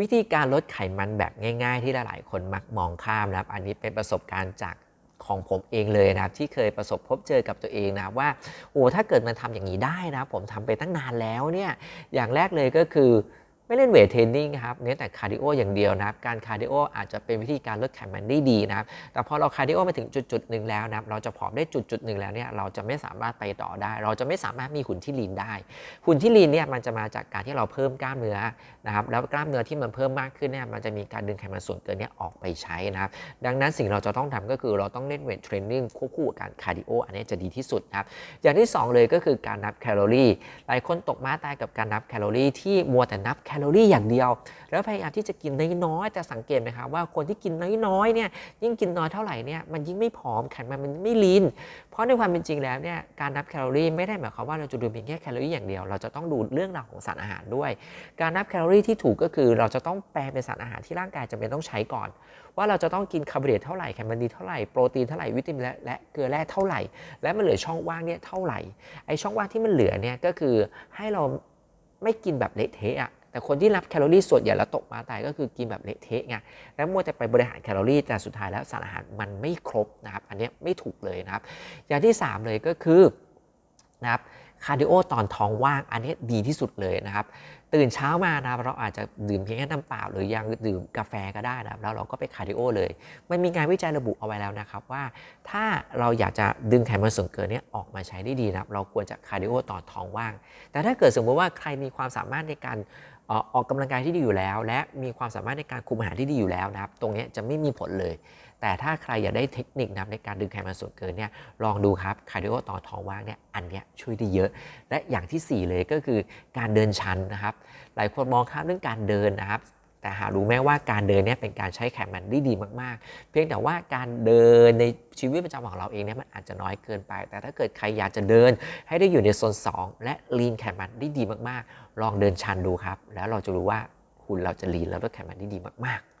วิธีการลดไขมันแบบง่าย ๆ ที่หลายๆคนมักมองข้ามนะครับ อันนี้เป็นประสบการณ์จากของผมเองเลยนะครับ ที่เคยประสบพบเจอกับตัวเองนะว่าโอ้ถ้าเกิดมันทำอย่างนี้ได้นะผมทำไปตั้งนานแล้วเนี่ยอย่างแรกเลยก็คือ ไม่เล่นเวทเทรนนิ่งครับเน้นแต่คาร์ดิโออย่างเดียวนะครับ การคาร์ดิโออาจจะเป็นวิธีการลดไขมันได้ดีนะครับ แต่พอเราคาร์ดิโอมาถึงจุดจุดๆหนึ่งแล้วนะครับ เราจะผอมได้จุดจุดๆหนึ่งแล้วเนี่ยเราจะไม่สามารถไปต่อได้ เราจะไม่สามารถมีหุ่นที่ลีนได้ หุ่นที่ลีนเนี่ยมันจะมาจากการที่เราเพิ่มกล้ามเนื้อนะครับ แล้วกล้ามเนื้อที่มันเพิ่มมากขึ้นเนี่ยมันจะมีการดึงไขมันส่วนเกินเนี่ยออกไปใช้นะครับ ดังนั้นสิ่งเราจะต้องทำก็คือเราต้องเล่นเวทเทรนนิ่งควบคู่กับการคาร์ดิโออันนี้จะดีที่สุดนะครับ อย่างที่สองเลยก็คือการนับแคลอรี่ หลายคนตกม้าตายกับการนับแคลอรี่ที่มัวแต่นับแคลลอรี่อย่างเดียว แล้วพยายามที่จะกินน้อยๆแต่สังเกตไหมครับว่าคนที่กินน้อยๆเนี่ยยิ่งกินน้อยเท่าไหร่เนี่ยมันยิ่งไม่ผอมไขมันมันไม่ลีนเพราะในความเป็นจริงแล้วเนี่ยการนับแคลอรี่ไม่ได้หมายความว่าเราจะดูเพียงแค่แคลอรี่อย่างเดียว เราจะต้องดูเรื่องราวของสารอาหารด้วย การนับแคลอรี่ที่ถูกก็คือเราจะต้องแปลเป็นสารอาหารที่ร่างกายจำเป็นต้องใช้ก่อน ว่าเราจะต้องกินคาร์โบไฮเดรตเท่าไหร่ไขมันดีเท่าไหร่โปรตีนเท่าไหร่วิตามินและและเกลือแร่เท่าไหร่ และมันเหลือช่องว่างเนี่ยเท่าไหร่ไอช่องว่างที่มันเหลือเนี่ยก็คือให้เราไม่กินแบบเละเทะอะ แต่คนที่รับแคลอรี่ส่วนใหญ่แล้วตกมาตายก็คือกินแบบเละเทะไงแล้วมัวจะไปบริหารแคลอรี่แต่สุดท้ายแล้วสารอาหารมันไม่ครบนะครับ อันนี้ไม่ถูกเลยนะครับ อย่างที่ 3 เลยก็คือนะครับ คาร์ดิโอตอนท้องว่าง อันนี้ดีที่สุดเลยนะครับ ตื่นเช้ามานะเราอาจจะดื่มเพียงแค่น้ำเปล่า หรือยังดื่มกาแฟก็ได้นะแล้วเราก็ไปคาร์ดิโอเลย มันมีงานวิจัยระบุเอาไว้แล้วนะครับว่า ถ้าเราอยากจะดึงไขมันส่วนเกินนี้ออกมาใช้ได้ดีนะครับ เราควรจะคาร์ดิโอตอนท้องว่าง แต่ถ้าเกิดสมมติว่าใครมีความสามารถในการออออกกำลังกายที่ดีอยู่แล้ว และมีความสามารถในการคุมอาหารที่ดีอยู่แล้วนะครับ ตรงนี้จะไม่มีผลเลย แต่ถ้าใครอยากได้เทคนิคนะในการดึงไขมันส่วนเกินเนี่ยลองดูครับคาร์ดิโอตอนท้องว่างเนี่ยอันเนี้ยช่วยได้เยอะและอย่างทีสี่ 4 เลยก็คือการเดินชันนะครับ หลายคนมองข้ามเรื่องการเดินนะครับแต่หารู้ไหมว่าการเดินเนี่ยเป็นการใช้ไขมันได้ดีมากๆ เพียงแต่ว่าการเดินในชีวิตประจำวันของเราเองเนี่ยมันอาจจะน้อยเกินไป แต่ถ้าเกิดใครอยากจะเดินให้ได้อยู่ในโซน2 และลีนไขมันได้ดีมากๆ ลองเดินชันดูครับ แล้วเราจะรู้ว่าหุ่นเราจะลีนแล้วลดไขมันได้ดีมากๆ